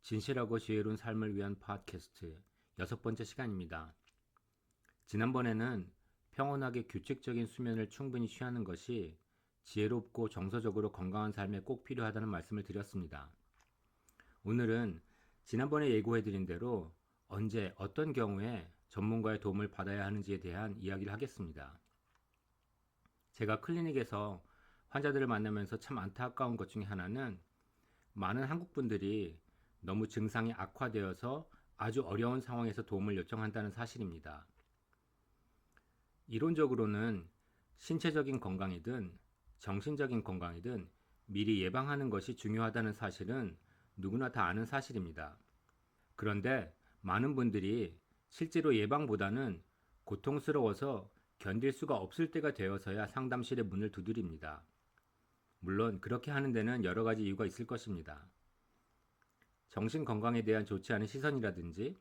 진실하고 지혜로운 삶을 위한 팟캐스트 여섯 번째 시간입니다. 지난번에는 평온하게 규칙적인 수면을 충분히 취하는 것이 지혜롭고 정서적으로 건강한 삶에 꼭 필요하다는 말씀을 드렸습니다. 오늘은 지난번에 예고해드린 대로 언제 어떤 경우에 전문가의 도움을 받아야 하는지에 대한 이야기를 하겠습니다. 제가 클리닉에서 환자들을 만나면서 참 안타까운 것 중에 하나는 많은 한국 분들이 너무 증상이 악화되어서 아주 어려운 상황에서 도움을 요청한다는 사실입니다. 이론적으로는 신체적인 건강이든 정신적인 건강이든 미리 예방하는 것이 중요하다는 사실은 누구나 다 아는 사실입니다. 그런데 많은 분들이 실제로 예방보다는 고통스러워서 견딜 수가 없을 때가 되어서야 상담실의 문을 두드립니다. 물론 그렇게 하는 데는 여러 가지 이유가 있을 것입니다. 정신 건강에 대한 좋지 않은 시선이라든지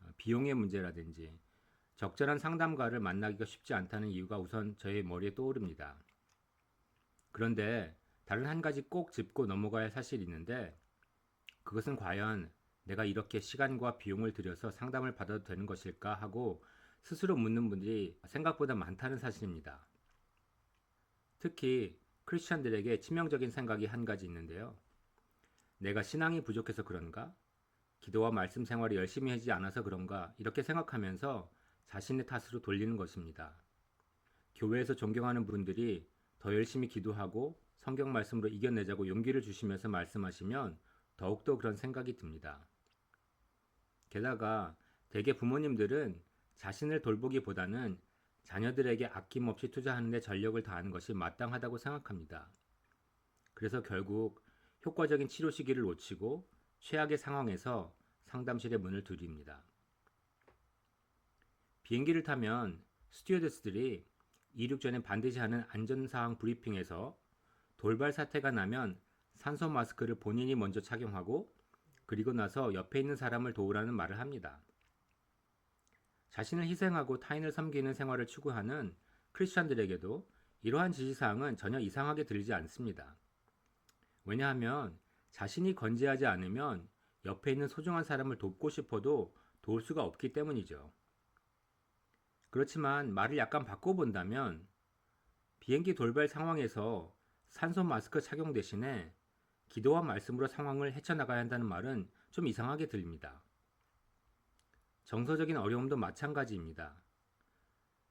어, 비용의 문제라든지 적절한 상담가를 만나기가 쉽지 않다는 이유가 우선 저의 머리에 떠오릅니다. 그런데 다른 한 가지 꼭 짚고 넘어가야 할 사실이 있는데 그것은 과연 내가 이렇게 시간과 비용을 들여서 상담을 받아도 되는 것일까 하고 스스로 묻는 분들이 생각보다 많다는 사실입니다. 특히 크리스천들에게 치명적인 생각이 한 가지 있는데요. 내가 신앙이 부족해서 그런가? 기도와 말씀 생활이 열심히 하지 않아서 그런가? 이렇게 생각하면서 자신의 탓으로 돌리는 것입니다. 교회에서 존경하는 분들이 더 열심히 기도하고 성경 말씀으로 이겨내자고 용기를 주시면서 말씀하시면 더욱더 그런 생각이 듭니다. 게다가 대개 부모님들은 자신을 돌보기보다는 자녀들에게 아낌없이 투자하는 데 전력을 다하는 것이 마땅하다고 생각합니다. 그래서 결국 효과적인 치료 시기를 놓치고 최악의 상황에서 상담실의 문을 두드립니다. 비행기를 타면 스튜어디스들이 이륙 전에 반드시 하는 안전사항 브리핑에서 돌발 사태가 나면 산소 마스크를 본인이 먼저 착용하고 그리고 나서 옆에 있는 사람을 도우라는 말을 합니다. 자신을 희생하고 타인을 섬기는 생활을 추구하는 크리스천들에게도 이러한 지시사항은 전혀 이상하게 들리지 않습니다. 왜냐하면 자신이 건재하지 않으면 옆에 있는 소중한 사람을 돕고 싶어도 도울 수가 없기 때문이죠. 그렇지만 말을 약간 바꿔본다면 비행기 돌발 상황에서 산소 마스크 착용 대신에 기도와 말씀으로 상황을 헤쳐나가야 한다는 말은 좀 이상하게 들립니다. 정서적인 어려움도 마찬가지입니다.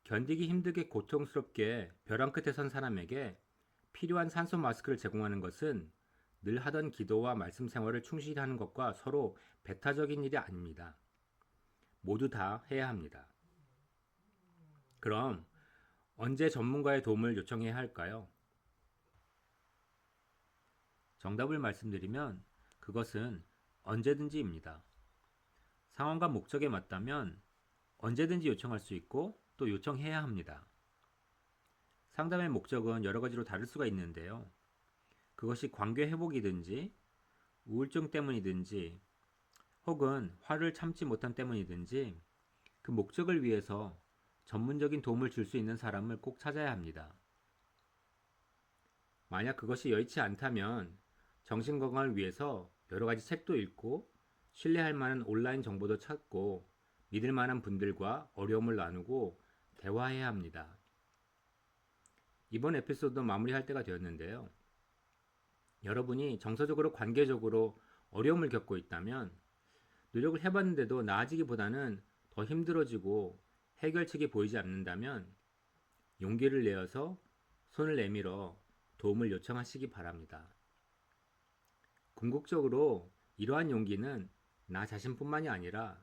견디기 힘들게 고통스럽게 벼랑 끝에 선 사람에게 필요한 산소 마스크를 제공하는 것은 늘 하던 기도와 말씀 생활을 충실히 하는 것과 서로 배타적인 일이 아닙니다. 모두 다 해야 합니다. 그럼 언제 전문가의 도움을 요청해야 할까요? 정답을 말씀드리면 그것은 언제든지입니다. 상황과 목적에 맞다면 언제든지 요청할 수 있고 또 요청해야 합니다. 상담의 목적은 여러 가지로 다를 수가 있는데요. 그것이 관계 회복이든지 우울증 때문이든지 혹은 화를 참지 못한 때문이든지 그 목적을 위해서 전문적인 도움을 줄 수 있는 사람을 꼭 찾아야 합니다. 만약 그것이 여의치 않다면 정신건강을 위해서 여러 가지 책도 읽고 신뢰할 만한 온라인 정보도 찾고 믿을 만한 분들과 어려움을 나누고 대화해야 합니다. 이번 에피소드 마무리할 때가 되었는데요. 여러분이 정서적으로 관계적으로 어려움을 겪고 있다면 노력을 해봤는데도 나아지기보다는 더 힘들어지고 해결책이 보이지 않는다면 용기를 내어서 손을 내밀어 도움을 요청하시기 바랍니다. 궁극적으로 이러한 용기는 나 자신뿐만이 아니라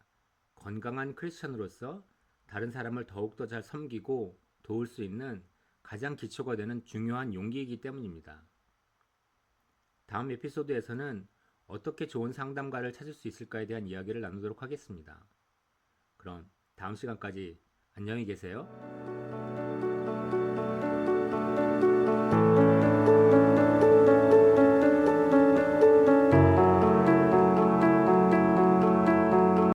건강한 크리스천으로서 다른 사람을 더욱더 잘 섬기고 도울 수 있는 가장 기초가 되는 중요한 용기이기 때문입니다. 다음 에피소드에서는 어떻게 좋은 상담가를 찾을 수 있을까에 대한 이야기를 나누도록 하겠습니다. 그럼 다음 시간까지 안녕히 계세요.